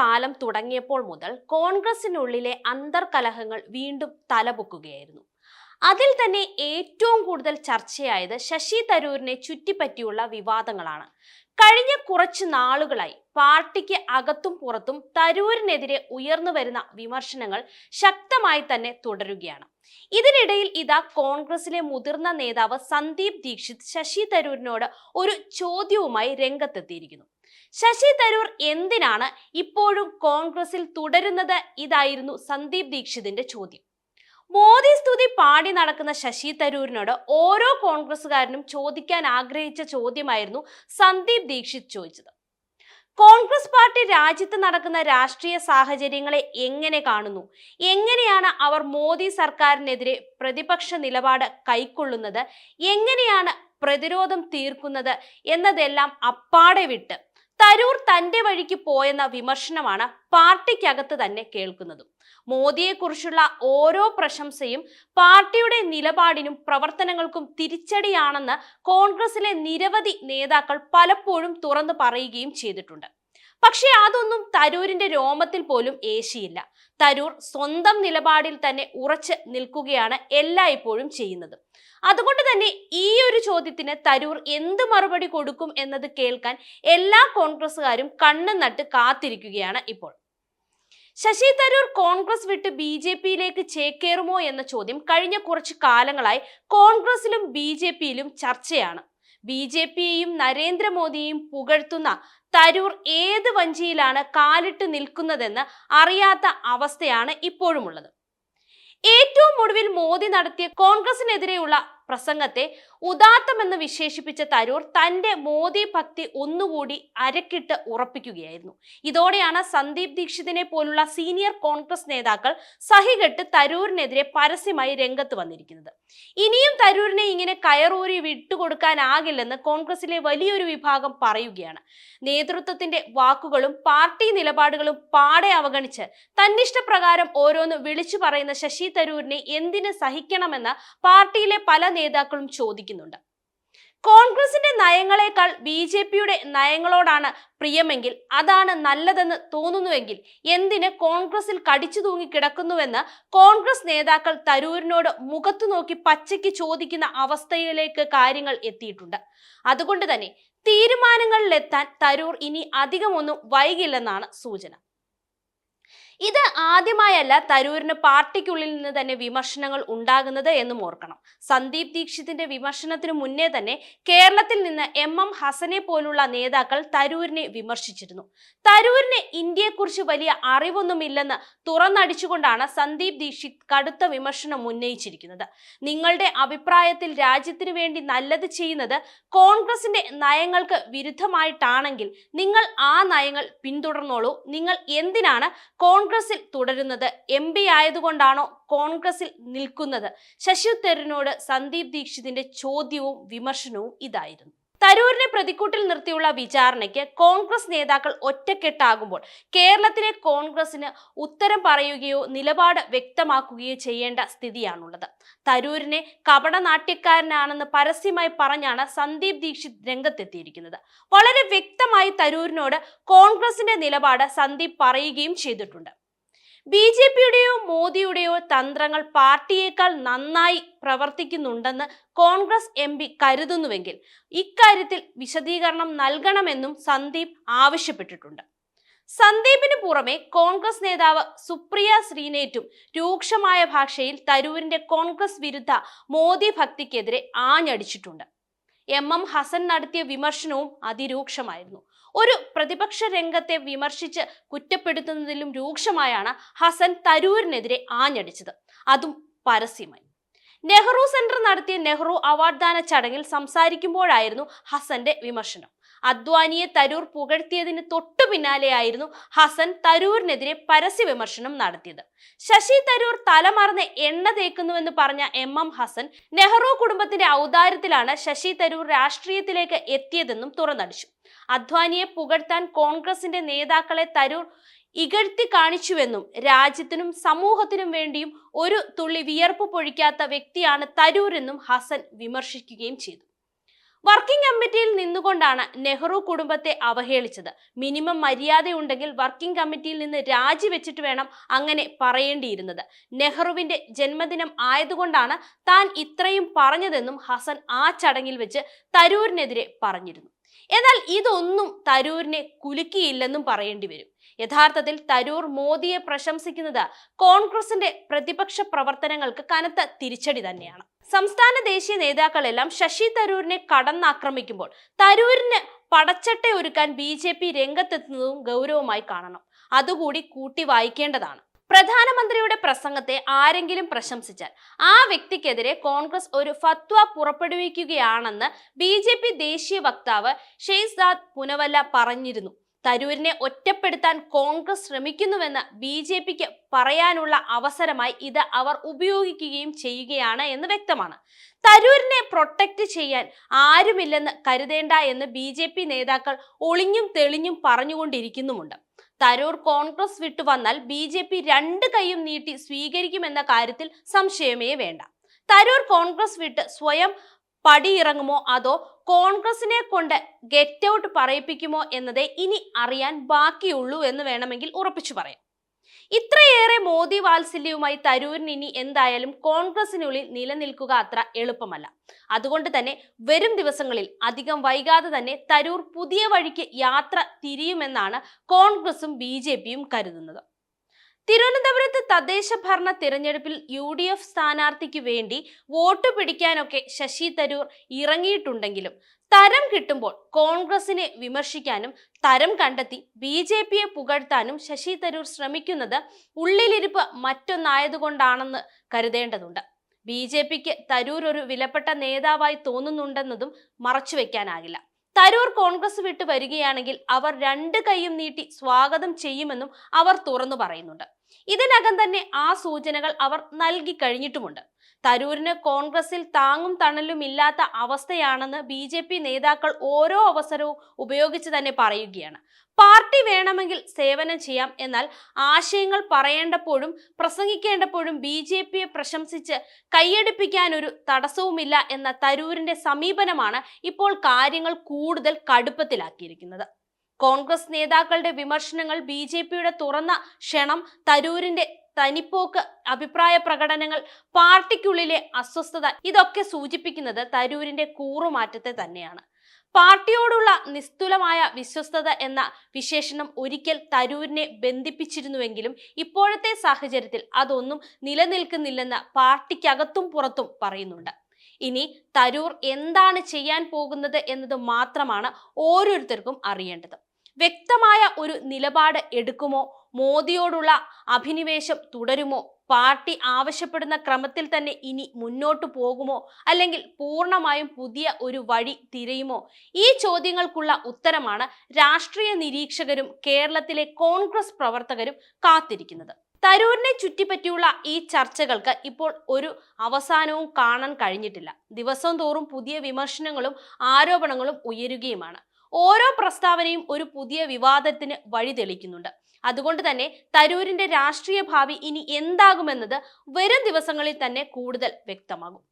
കാലം തുടങ്ങിയപ്പോൾ മുതൽ കോൺഗ്രസിനുള്ളിലെ അന്തർകലഹങ്ങൾ വീണ്ടും തലപൊക്കുകയായിരുന്നു. അതിൽ തന്നെ ഏറ്റവും കൂടുതൽ ചർച്ചയായത് ശശി തരൂരിനെ ചുറ്റിപ്പറ്റിയുള്ള വിവാദങ്ങളാണ്. കഴിഞ്ഞ കുറച്ച് നാളുകളായി പാർട്ടിക്ക് അകത്തും പുറത്തും തരൂരിനെതിരെ ഉയർന്നു വരുന്ന വിമർശനങ്ങൾ ശക്തമായി തന്നെ തുടരുകയാണ്. ഇതിനിടയിൽ ഇതാ കോൺഗ്രസിലെ മുതിർന്ന നേതാവ് സന്ദീപ് ദീക്ഷിത് ശശി തരൂരിനോട് ഒരു ചോദ്യവുമായി രംഗത്തെത്തിയിരിക്കുന്നു. ശശി തരൂർ എന്തിനാണ് ഇപ്പോഴും കോൺഗ്രസിൽ തുടരുന്നത്? ഇതായിരുന്നു സന്ദീപ് ദീക്ഷിതിന്റെ ചോദ്യം. മോദി സ്തുതി പാടി നടക്കുന്ന ശശി തരൂരിനോട് ഓരോ കോൺഗ്രസ്സുകാരനും ചോദിക്കാൻ ആഗ്രഹിച്ച ചോദ്യമായിരുന്നു സന്ദീപ് ദീക്ഷിത് ചോദിച്ചത്. കോൺഗ്രസ് പാർട്ടി രാജ്യത്ത് നടക്കുന്ന രാഷ്ട്രീയ സാഹചര്യങ്ങളെ എങ്ങനെ കാണുന്നു? എങ്ങനെയാണ് അവർ മോദി സർക്കാരിനെതിരെ പ്രതിപക്ഷ നിലപാട് കൈക്കൊള്ളുന്നത്? എങ്ങനെയാണ് പ്രതിരോധം തീർക്കുന്നത്? എന്നതെല്ലാം അപ്പാടെ വിട്ട് തരൂർ തന്റെ വഴിക്ക് പോയെന്ന വിമർശനമാണ് പാർട്ടിക്കകത്ത് തന്നെ കേൾക്കുന്നതും. മോദിയെക്കുറിച്ചുള്ള ഓരോ പ്രശംസയും പാർട്ടിയുടെ നിലപാടിനും പ്രവർത്തനങ്ങൾക്കും തിരിച്ചടിയാണെന്ന് കോൺഗ്രസിലെ നിരവധി നേതാക്കൾ പലപ്പോഴും തുറന്നു പറയുകയും ചെയ്തിട്ടുണ്ട്. പക്ഷേ അതൊന്നും തരൂരിന്റെ രോമത്തിൽ പോലും ഏശിയില്ല. തരൂർ സ്വന്തം നിലപാടിൽ തന്നെ ഉറച്ച് നിൽക്കുകയാണ് എല്ലായ്പ്പോഴും ചെയ്യുന്നത്. അതുകൊണ്ട് തന്നെ ഈ ഒരു ചോദ്യത്തിന് തരൂർ എന്ത് മറുപടി കൊടുക്കും എന്നത് കേൾക്കാൻ എല്ലാ കോൺഗ്രസ്സുകാരും കണ്ണു നട്ട് കാത്തിരിക്കുകയാണ് ഇപ്പോൾ. ശശി തരൂർ കോൺഗ്രസ് വിട്ട് ബി ജെ പിയിലേക്ക് ചേക്കേറുമോ എന്ന ചോദ്യം കഴിഞ്ഞ കുറച്ച് കാലങ്ങളായി കോൺഗ്രസിലും ബി ജെ പിയിലും ചർച്ചയാണ്. ബി ജെ പിയെയും നരേന്ദ്രമോദിയെയും പുകഴ്ത്തുന്ന തരൂർ ഏത് വഞ്ചിയിലാണ് കാലിട്ട് നിൽക്കുന്നതെന്ന് അറിയാത്ത അവസ്ഥയാണ് ഇപ്പോഴുമുള്ളത്. ഏറ്റവും ഒടുവിൽ മോദി നടത്തിയ കോൺഗ്രസിനെതിരെയുള്ള പ്രസംഗത്തെ ഉദാത്തമെന്ന് വിശേഷിപ്പിച്ച തരൂർ തന്റെ മോദി ഭക്തി ഒന്നുകൂടി അരക്കിട്ട് ഉറപ്പിക്കുകയായിരുന്നു. ഇതോടെയാണ് സന്ദീപ് ദീക്ഷിതിനെ പോലുള്ള സീനിയർ കോൺഗ്രസ് നേതാക്കൾ സഹികെട്ട് തരൂരിനെതിരെ പരസ്യമായി രംഗത്ത് വന്നിരിക്കുന്നത്. ഇനിയും തരൂരിനെ ഇങ്ങനെ കയറൂരി വിട്ടുകൊടുക്കാനാകില്ലെന്ന് കോൺഗ്രസിലെ വലിയൊരു വിഭാഗം പറയുകയാണ്. നേതൃത്വത്തിന്റെ വാക്കുകളും പാർട്ടി നിലപാടുകളും പാടെ അവഗണിച്ച് തന്നിഷ്ടപ്രകാരം ഓരോന്ന് വിളിച്ചു പറയുന്ന ശശി തരൂരിനെ എന്തിന് സഹിക്കണമെന്ന് പാർട്ടിയിലെ പല നേതാക്കളും ചോദിക്കുന്നുണ്ട്. കോൺഗ്രസിന്റെ നയങ്ങളെക്കാൾ ബി ജെ പിയുടെ നയങ്ങളോടാണ് പ്രിയമെങ്കിൽ അതാണ് നല്ലതെന്ന് തോന്നുന്നുവെങ്കിൽ എന്തിന് കോൺഗ്രസിൽ കടിച്ചു തൂങ്ങി കിടക്കുന്നുവെന്ന് കോൺഗ്രസ് നേതാക്കൾ തരൂരിനോട് മുഖത്തു നോക്കി പച്ചയ്ക്ക് ചോദിക്കുന്ന അവസ്ഥയിലേക്ക് കാര്യങ്ങൾ എത്തിയിട്ടുണ്ട്. അതുകൊണ്ട് തന്നെ തീരുമാനങ്ങളിലെത്താൻ തരൂർ ഇനി അധികമൊന്നും വൈകില്ലെന്നാണ് സൂചന. ഇത് ആദ്യമായല്ല തരൂരിന് പാർട്ടിക്കുള്ളിൽ നിന്ന് തന്നെ വിമർശനങ്ങൾ ഉണ്ടാകുന്നത് എന്നും ഓർക്കണം. സന്ദീപ് ദീക്ഷിതിന്റെ വിമർശനത്തിനു മുന്നേ തന്നെ കേരളത്തിൽ നിന്ന് എം എം ഹസനെ പോലുള്ള നേതാക്കൾ തരൂരിനെ വിമർശിച്ചിരുന്നു. തരൂരിന് ഇന്ത്യയെക്കുറിച്ച് വലിയ അറിവൊന്നുമില്ലെന്ന് തുറന്നടിച്ചുകൊണ്ടാണ് സന്ദീപ് ദീക്ഷിത് കടുത്ത വിമർശനം ഉന്നയിച്ചിരിക്കുന്നത്. നിങ്ങളുടെ അഭിപ്രായത്തിൽ രാജ്യത്തിനു വേണ്ടി നല്ലത് ചെയ്യുന്നത് കോൺഗ്രസിന്റെ നയങ്ങൾക്ക് വിരുദ്ധമായിട്ടാണെങ്കിൽ നിങ്ങൾ ആ നയങ്ങൾ പിന്തുടർന്നോളൂ. നിങ്ങൾ എന്തിനാണ് കോൺഗ്രസിൽ തുടരുന്നത് എം പി ആയതുകൊണ്ടാണോ കോൺഗ്രസിൽ നിൽക്കുന്നത്? ശശി തരൂരിനോട് സന്ദീപ് ദീക്ഷിതിന്റെ ചോദ്യവും വിമർശനവും ഇതായിരുന്നു. തരൂരിനെ പ്രതിക്കൂട്ടിൽ നിർത്തിയുള്ള വിചാരണയ്ക്ക് കോൺഗ്രസ് നേതാക്കൾ ഒറ്റക്കെട്ടാകുമ്പോൾ കേരളത്തിലെ കോൺഗ്രസിന് ഉത്തരം പറയുകയോ നിലപാട് വ്യക്തമാക്കുകയോ ചെയ്യേണ്ട സ്ഥിതിയാണുള്ളത്. തരൂരിനെ കപടനാട്യക്കാരനാണെന്ന് പരസ്യമായി പറഞ്ഞാണ് സന്ദീപ് ദീക്ഷിത് രംഗത്തെത്തിയിരിക്കുന്നത്. വളരെ വ്യക്തമായി തരൂരിനോട് കോൺഗ്രസിന്റെ നിലപാട് സന്ദീപ് പറയുകയും ചെയ്തിട്ടുണ്ട്. ബി ജെ പിയുടെയോ മോദിയുടെയോ തന്ത്രങ്ങൾ പാർട്ടിയേക്കാൾ നന്നായി പ്രവർത്തിക്കുന്നുണ്ടെന്ന് കോൺഗ്രസ് എം പി കരുതുന്നുവെങ്കിൽ ഇക്കാര്യത്തിൽ വിശദീകരണം നൽകണമെന്നും സന്ദീപ് ആവശ്യപ്പെട്ടിട്ടുണ്ട്. സന്ദീപിന് പുറമെ കോൺഗ്രസ് നേതാവ് സുപ്രിയ ശ്രീനേറ്റും രൂക്ഷമായ ഭാഷയിൽ തരൂരിന്റെ കോൺഗ്രസ് വിരുദ്ധ മോദി ഭക്തിക്കെതിരെ ആഞ്ഞടിച്ചിട്ടുണ്ട്. എം എം ഹസൻ നടത്തിയ വിമർശനവും അതിരൂക്ഷമായിരുന്നു. ഒരു പ്രതിപക്ഷ രംഗത്തെ വിമർശിച്ച് കുറ്റപ്പെടുത്തുന്നതിലും രൂക്ഷമായാണ് ഹസൻ തരൂരിനെതിരെ ആഞ്ഞടിച്ചത്. അതും പരസ്യമായി. നെഹ്റു സെന്റർ നടത്തിയ നെഹ്റു അവാർഡ് ദാന ചടങ്ങിൽ സംസാരിക്കുമ്പോഴായിരുന്നു ഹസന്റെ വിമർശനം. അദ്വാനിയെ തരൂർ പുകഴ്ത്തിയതിന് തൊട്ടു പിന്നാലെയായിരുന്നു ഹസൻ തരൂരിനെതിരെ പരസ്യ വിമർശനം നടത്തിയത്. ശശി തരൂർ തലമറന്ന് എണ്ണ തേക്കുന്നുവെന്ന് പറഞ്ഞ എം എം ഹസൻ നെഹ്റു കുടുംബത്തിന്റെ ഔദാര്യത്തിലാണ് ശശി തരൂർ രാഷ്ട്രീയത്തിലേക്ക് എത്തിയതെന്നും തുറന്നടിച്ചു. അദ്വാനിയെ പുകഴ്ത്താൻ കോൺഗ്രസിന്റെ നേതാക്കളെ തരൂർ ഇകഴ്ത്തി കാണിച്ചുവെന്നും രാജ്യത്തിനും സമൂഹത്തിനും വേണ്ടിയും ഒരു തുള്ളി വിയർപ്പ് പൊഴിക്കാത്ത വ്യക്തിയാണ് തരൂരെന്നും ഹസൻ വിമർശിക്കുകയും ചെയ്തു. വർക്കിംഗ് കമ്മിറ്റിയിൽ നിന്നുകൊണ്ടാണ് നെഹ്റു കുടുംബത്തെ അവഹേളിച്ചത്. മിനിമം മര്യാദയുണ്ടെങ്കിൽ വർക്കിംഗ് കമ്മിറ്റിയിൽ നിന്ന് രാജിവെച്ചിട്ട് വേണം അങ്ങനെ പറയേണ്ടിയിരുന്നത്. നെഹ്റുവിന്റെ ജന്മദിനം ആയതുകൊണ്ടാണ് താൻ ഇത്രയും പറഞ്ഞതെന്നും ഹസൻ ആ ചടങ്ങിൽ വെച്ച് തരൂരിനെതിരെ പറഞ്ഞിരുന്നു. എന്നാൽ ഇതൊന്നും തരൂരിനെ കുലുക്കിയില്ലെന്നും പറയേണ്ടി വരും യഥാർത്ഥത്തിൽ തരൂർ മോദിയെ പ്രശംസിക്കുന്നത് കോൺഗ്രസിന്റെ പ്രതിപക്ഷ പ്രവർത്തനങ്ങൾക്ക് കനത്ത തിരിച്ചടി തന്നെയാണ്. സംസ്ഥാന ദേശീയ നേതാക്കളെല്ലാം ശശി തരൂരിനെ കടന്നാക്രമിക്കുമ്പോൾ തരൂരിന് പടച്ചട്ട ഒരുക്കാൻ ബി ജെ പി രംഗത്തെത്തുന്നതും ഗൗരവമായി കാണണം. അതുകൂടി കൂട്ടി വായിക്കേണ്ടതാണ്. പ്രധാനമന്ത്രിയുടെ പ്രസംഗത്തെ ആരെങ്കിലും പ്രശംസിച്ചാൽ ആ വ്യക്തിക്കെതിരെ കോൺഗ്രസ് ഒരു ഫത്വ പുറപ്പെടുവിക്കുകയാണെന്ന് ബി ദേശീയ വക്താവ് ഷെയ്സാദ് പുനവല്ല പറഞ്ഞിരുന്നു. തരൂരിനെ ഒറ്റപ്പെടുത്താൻ കോൺഗ്രസ് ശ്രമിക്കുന്നുവെന്ന് ബി ജെ പിക്ക് പറയാനുള്ള അവസരമായി ഇത് അവർ ഉപയോഗിക്കുകയും ചെയ്യുകയാണ് എന്ന് വ്യക്തമാണ്. തരൂരിനെ പ്രൊട്ടക്റ്റ് ചെയ്യാൻ ആരുമില്ലെന്ന് കരുതേണ്ട എന്ന് ബി ജെ പി നേതാക്കൾ ഒളിഞ്ഞും തെളിഞ്ഞും പറഞ്ഞുകൊണ്ടിരിക്കുന്നുമുണ്ട്. തരൂർ കോൺഗ്രസ് വിട്ടു വന്നാൽ ബി ജെ പി രണ്ട് കൈയും നീട്ടി സ്വീകരിക്കുമെന്ന കാര്യത്തിൽ സംശയമേ വേണ്ട. തരൂർ കോൺഗ്രസ് വിട്ട് സ്വയം പടിയിറങ്ങുമോ? അതോ കോൺഗ്രസിനെ കൊണ്ട് ഗെറ്റ് ഔട്ട് പറയിപ്പിക്കുമോ എന്നതേ ഇനി അറിയാൻ ബാക്കിയുള്ളൂ എന്ന് വേണമെങ്കിൽ ഉറപ്പിച്ചു പറയാം. ഇത്രയേറെ മോദി വാത്സല്യവുമായി തരൂരിന് ഇനി എന്തായാലും കോൺഗ്രസിനുള്ളിൽ നിലനിൽക്കുക അത്ര എളുപ്പമല്ല. അതുകൊണ്ട് തന്നെ വരും ദിവസങ്ങളിൽ അധികം വൈകാതെ തന്നെ തരൂർ പുതിയ വഴിക്ക് യാത്ര തിരിയുമെന്നാണ് കോൺഗ്രസും ബി കരുതുന്നത്. തിരുവനന്തപുരത്ത് തദ്ദേശ ഭരണ തിരഞ്ഞെടുപ്പിൽ യു ഡി എഫ് സ്ഥാനാർത്ഥിക്ക് വേണ്ടി വോട്ട് പിടിക്കാനൊക്കെ ശശി തരൂർ ഇറങ്ങിയിട്ടുണ്ടെങ്കിലും തരം കിട്ടുമ്പോൾ കോൺഗ്രസിനെ വിമർശിക്കാനും തരം കണ്ടെത്തി ബി ജെ പിയെ പുകഴ്ത്താനും ശശി തരൂർ ശ്രമിക്കുന്നത് ഉള്ളിലിരിപ്പ് മറ്റൊന്നായതുകൊണ്ടാണെന്ന് കരുതേണ്ടതുണ്ട്. ബി ജെ പിക്ക് തരൂർ ഒരു വിലപ്പെട്ട നേതാവായി തോന്നുന്നുണ്ടെന്നതും മറച്ചുവെക്കാനാകില്ല. തരൂർ കോൺഗ്രസ് വിട്ട് വരികയാണെങ്കിൽ അവർ രണ്ട് കൈയും നീട്ടി സ്വാഗതം ചെയ്യുമെന്നും അവർ തുറന്നു പറയുന്നുണ്ട്. ഇതിനകം തന്നെ ആ സൂചനകൾ അവർ നൽകി കഴിഞ്ഞിട്ടുമുണ്ട്. തരൂരിന് കോൺഗ്രസിൽ താങ്ങും തണലും ഇല്ലാത്ത അവസ്ഥയാണെന്ന് ബി ജെ പി നേതാക്കൾ ഓരോ അവസരവും ഉപയോഗിച്ച് തന്നെ പറയുകയാണ്. പാർട്ടി വേണമെങ്കിൽ സേവനം ചെയ്യാം. എന്നാൽ ആശയങ്ങൾ പറയേണ്ടപ്പോഴും പ്രസംഗിക്കേണ്ടപ്പോഴും ബി ജെ പിയെ പ്രശംസിച്ച് കൈയടിപ്പിക്കാൻ ഒരു തടസ്സവുമില്ല എന്ന തരൂരിന്റെ സമീപനമാണ് ഇപ്പോൾ കാര്യങ്ങൾ കൂടുതൽ കടുപ്പത്തിലാക്കിയിരിക്കുന്നത്. കോൺഗ്രസ് നേതാക്കളുടെ വിമർശനങ്ങൾ ബി ജെ പിയുടെ തുറന്ന ക്ഷണം തരൂരിന്റെ തനിപ്പോക്ക് അഭിപ്രായ പ്രകടനങ്ങൾ പാർട്ടിക്കുള്ളിലെ അസ്വസ്ഥത ഇതൊക്കെ സൂചിപ്പിക്കുന്നത് തരൂരിന്റെ കൂറുമാറ്റത്തെ തന്നെയാണ്. പാർട്ടിയോടുള്ള നിസ്തുലമായ വിശ്വസ്തത എന്ന വിശേഷണം ഒരിക്കൽ തരൂരിനെ ബന്ധിപ്പിച്ചിരുന്നുവെങ്കിലും ഇപ്പോഴത്തെ സാഹചര്യത്തിൽ അതൊന്നും നിലനിൽക്കുന്നില്ലെന്ന് പാർട്ടിക്കകത്തും പുറത്തും പറയുന്നുണ്ട്. ഇനി തരൂർ എന്താണ് ചെയ്യാൻ പോകുന്നത് എന്നത് മാത്രമാണ് ഓരോരുത്തർക്കും അറിയേണ്ടത്. വ്യക്തമായ ഒരു നിലപാട് എടുക്കുമോ മോദിയോടുള്ള അഭിനിവേശം തുടരുമോ? പാർട്ടി ആവശ്യപ്പെടുന്ന ക്രമത്തിൽ തന്നെ ഇനി മുന്നോട്ടു പോകുമോ? അല്ലെങ്കിൽ പൂർണമായും പുതിയ ഒരു വഴി തിരയുമോ? ഈ ചോദ്യങ്ങൾക്കുള്ള ഉത്തരമാണ് രാഷ്ട്രീയ നിരീക്ഷകരും കേരളത്തിലെ കോൺഗ്രസ് പ്രവർത്തകരും കാത്തിരിക്കുന്നത്. തരൂരിനെ ചുറ്റിപ്പറ്റിയുള്ള ഈ ചർച്ചകൾക്ക് ഇപ്പോൾ ഒരു അവസാനവും കാണാൻ കഴിഞ്ഞിട്ടില്ല. ദിവസം തോറും പുതിയ വിമർശനങ്ങളും ആരോപണങ്ങളും ഉയരുകയുമാണ്. ഓരോ പ്രസ്താവനയും ഒരു പുതിയ വിവാദത്തിന് വഴി തെളിക്കുന്നുണ്ട് അതുകൊണ്ട് തന്നെ തരൂരിന്റെ രാഷ്ട്രീയ ഭാവി ഇനി എന്താകുമെന്നത് വരും ദിവസങ്ങളിൽ തന്നെ കൂടുതൽ വ്യക്തമാകും.